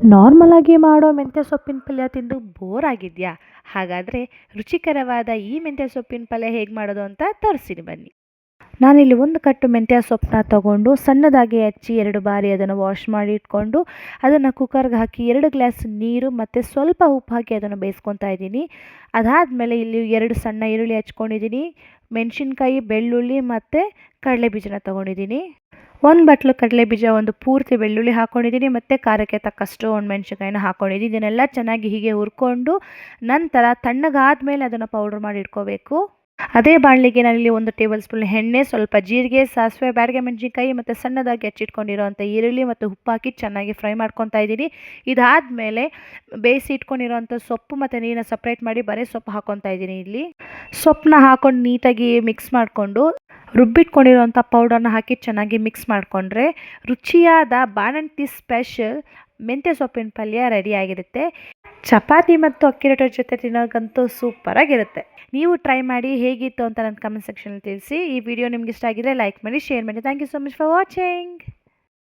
ನಾರ್ಮಲಾಗಿ ಮಾಡೋ ಮೆಂತ್ಯ ಸೊಪ್ಪಿನ ಪಲ್ಯ ತಿಂದು ಬೋರ್ ಆಗಿದೆಯಾ? ಹಾಗಾದರೆ ರುಚಿಕರವಾದ ಈ ಮೆಂತ್ಯ ಸೊಪ್ಪಿನ ಪಲ್ಯ ಹೇಗೆ ಮಾಡೋದು ಅಂತ ತೋರಿಸ್ತೀನಿ ಬನ್ನಿ. ನಾನಿಲ್ಲಿ ಒಂದು ಕಟ್ಟು ಮೆಂತ್ಯ ಸೊಪ್ಪನ್ನ ತಗೊಂಡು ಸಣ್ಣದಾಗಿ ಹಚ್ಚಿ ಎರಡು ಬಾರಿ ಅದನ್ನು ವಾಶ್ ಮಾಡಿ ಇಟ್ಕೊಂಡು ಅದನ್ನು ಕುಕ್ಕರ್ಗೆ ಹಾಕಿ ಎರಡು ಗ್ಲಾಸ್ ನೀರು ಮತ್ತು ಸ್ವಲ್ಪ ಉಪ್ಪು ಹಾಕಿ ಅದನ್ನು ಬೇಯಿಸ್ಕೊತಾ ಇದ್ದೀನಿ. ಅದಾದಮೇಲೆ ಇಲ್ಲಿ ಎರಡು ಸಣ್ಣ ಈರುಳ್ಳಿ ಹಚ್ಕೊಂಡಿದ್ದೀನಿ. ಮೆಣಸಿನ್ಕಾಯಿ, ಬೆಳ್ಳುಳ್ಳಿ ಮತ್ತು ಕಡಲೆ ಬೀಜನ ತೊಗೊಂಡಿದ್ದೀನಿ. ಒಂದು ಬಟ್ಲು ಕಡಲೆ ಬೀಜ, ಒಂದು ಪೂರ್ತಿ ಬೆಳ್ಳುಳ್ಳಿ ಹಾಕ್ಕೊಂಡಿದ್ದೀನಿ ಮತ್ತು ಖಾರಕ್ಕೆ ತಕ್ಕಷ್ಟು ಒಂದು ಮೆಣಸಿನ್ಕಾಯಿನ ಹಾಕ್ಕೊಂಡಿದ್ದೀನಿ ಇದನ್ನೆಲ್ಲ ಚೆನ್ನಾಗಿ ಹೀಗೆ ಹುರ್ಕೊಂಡು ನಂತರ ತಣ್ಣಗಾದ ಮೇಲೆ ಅದನ್ನು ಪೌಡ್ರ್ ಮಾಡಿ ಇಟ್ಕೋಬೇಕು. ಅದೇ ಬಾಣಲಿಗೆ ನಾನಿಲ್ಲಿ ಒಂದು ಟೇಬಲ್ ಸ್ಪೂನ್ ಎಣ್ಣೆ, ಸ್ವಲ್ಪ ಜೀರಿಗೆ, ಸಾಸಿವೆ, ಬ್ಯಾಡಿಗೆ ಮೆಣಸಿನ್ಕಾಯಿ ಮತ್ತು ಸಣ್ಣದಾಗಿ ಹಚ್ಚಿಟ್ಕೊಂಡಿರೋಂಥ ಈರುಳ್ಳಿ ಮತ್ತು ಉಪ್ಪು ಹಾಕಿ ಚೆನ್ನಾಗಿ ಫ್ರೈ ಮಾಡ್ಕೊತಾ ಇದ್ದೀನಿ. ಇದಾದಮೇಲೆ ಬೇಯಿಸಿ ಇಟ್ಕೊಂಡಿರೋಂಥ ಸೊಪ್ಪು ಮತ್ತು ನೀರನ್ನ ಸಪ್ರೇಟ್ ಮಾಡಿ ಬರೀ ಸೊಪ್ಪು ಹಾಕ್ಕೊತಾ ಇದ್ದೀನಿ ಇಲ್ಲಿ. ಸೊಪ್ಪನ್ನ ಹಾಕ್ಕೊಂಡು ನೀಟಾಗಿ ಮಿಕ್ಸ್ ಮಾಡಿಕೊಂಡು ರುಬ್ಬಿಟ್ಕೊಂಡಿರೋಂಥ ಪೌಡರ್ನ ಹಾಕಿ ಚೆನ್ನಾಗಿ ಮಿಕ್ಸ್ ಮಾಡಿಕೊಂಡ್ರೆ ರುಚಿಯಾದ ಬಾಣಂತಿ ಸ್ಪೆಷಲ್ ಮೆಂತ್ಯ ಸೊಪ್ಪಿನ ಪಲ್ಯ ರೆಡಿಯಾಗಿರುತ್ತೆ ಚಪಾತಿ ಮತ್ತು ಅಕ್ಕಿ ರೊಟ್ಟಿ ಜೊತೆ ತಿನ್ನೋಕ್ಕಂತೂ ಸೂಪರಾಗಿರುತ್ತೆ ನೀವು ಟ್ರೈ ಮಾಡಿ ಹೇಗಿತ್ತು ಅಂತ ನನ್ನ ಕಮೆಂಟ್ ಸೆಕ್ಷನಲ್ಲಿ ತಿಳಿಸಿ. ಈ ವಿಡಿಯೋ ನಿಮ್ಗೆ ಇಷ್ಟ ಆಗಿದ್ರೆ ಲೈಕ್ ಮಾಡಿ ಶೇರ್ ಮಾಡಿ. Thank you so much for watching